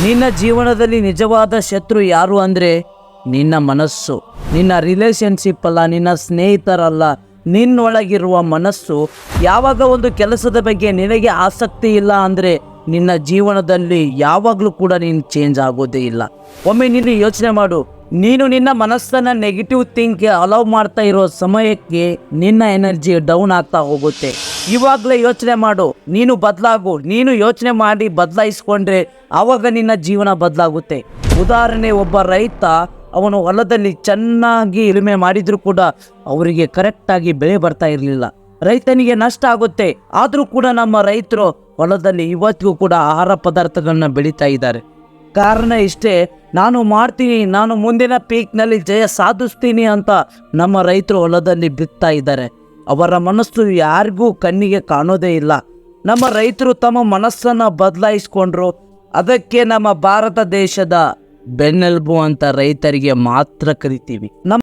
ನಿನ್ನ ಜೀವನದಲ್ಲಿ ನಿಜವಾದ ಶತ್ರು ಯಾರು ಅಂದರೆ ನಿನ್ನ ಮನಸ್ಸು. ನಿನ್ನ ರಿಲೇಶನ್ಶಿಪ್ ಅಲ್ಲ, ನಿನ್ನ ಸ್ನೇಹಿತರಲ್ಲ, ನಿನ್ನೊಳಗಿರುವ ಮನಸ್ಸು. ಯಾವಾಗ ಒಂದು ಕೆಲಸದ ಬಗ್ಗೆ ನಿನಗೆ ಆಸಕ್ತಿ ಇಲ್ಲ ಅಂದರೆ ನಿನ್ನ ಜೀವನದಲ್ಲಿ ಯಾವಾಗಲೂ ಕೂಡ ನೀನು ಚೇಂಜ್ ಆಗೋದೇ ಇಲ್ಲ. ಒಮ್ಮೆ ನೀನು ಯೋಚನೆ ಮಾಡು, ನೀನು ನಿನ್ನ ಮನಸ್ಸನ್ನು ನೆಗೆಟಿವ್ ಥಿಂಕ್ ಅಲೌ ಮಾಡ್ತಾ ಇರೋ ಸಮಯಕ್ಕೆ ನಿನ್ನ ಎನರ್ಜಿ ಡೌನ್ ಆಗ್ತಾ ಹೋಗುತ್ತೆ. ಇವಾಗಲೇ ಯೋಚನೆ ಮಾಡು. ನೀನು ಬದಲಾಗು. ನೀನು ಯೋಚನೆ ಮಾಡಿ ಬದಲಾಯಿಸ್ಕೊಂಡ್ರೆ ಆವಾಗ ನಿನ್ನ ಜೀವನ ಬದಲಾಗುತ್ತೆ. ಉದಾಹರಣೆ ಒಬ್ಬ ರೈತ, ಅವನು ಹೊಲದಲ್ಲಿ ಚೆನ್ನಾಗಿ ಉಳುಮೆ ಮಾಡಿದರೂ ಕೂಡ ಅವರಿಗೆ ಕರೆಕ್ಟಾಗಿ ಬೆಳೆ ಬರ್ತಾ ಇರಲಿಲ್ಲ. ರೈತನಿಗೆ ನಷ್ಟ ಆಗುತ್ತೆ. ಆದರೂ ಕೂಡ ನಮ್ಮ ರೈತರು ಹೊಲದಲ್ಲಿ ಇವತ್ತಿಗೂ ಕೂಡ ಆಹಾರ ಪದಾರ್ಥಗಳನ್ನ ಬೆಳೀತಾ ಇದ್ದಾರೆ. ಕಾರಣ ಇಷ್ಟೇ, ನಾನು ಮಾಡ್ತೀನಿ, ನಾನು ಮುಂದಿನ ಪೀಕ್ನಲ್ಲಿ ಜಯ ಸಾಧಿಸ್ತೀನಿ ಅಂತ ನಮ್ಮ ರೈತರು ಹೊಲದಲ್ಲಿ ಬಿತ್ತಾ ಇದ್ದಾರೆ. ಅವರ ಮನಸ್ಸು ಯಾರಿಗೂ ಕಣ್ಣಿಗೆ ಕಾಣೋದೇ ಇಲ್ಲ. ನಮ್ಮ ರೈತರು ತಮ್ಮ ಮನಸ್ಸನ್ನು ಬದಲಾಯಿಸ್ಕೊಂಡ್ರು. ಅದಕ್ಕೆ ನಮ್ಮ ಭಾರತ ದೇಶದ ಬೆನ್ನೆಲುಬು ಅಂತ ರೈತರಿಗೆ ಮಾತ್ರ ಕರಿತೀವಿ. ನಮ್ಮ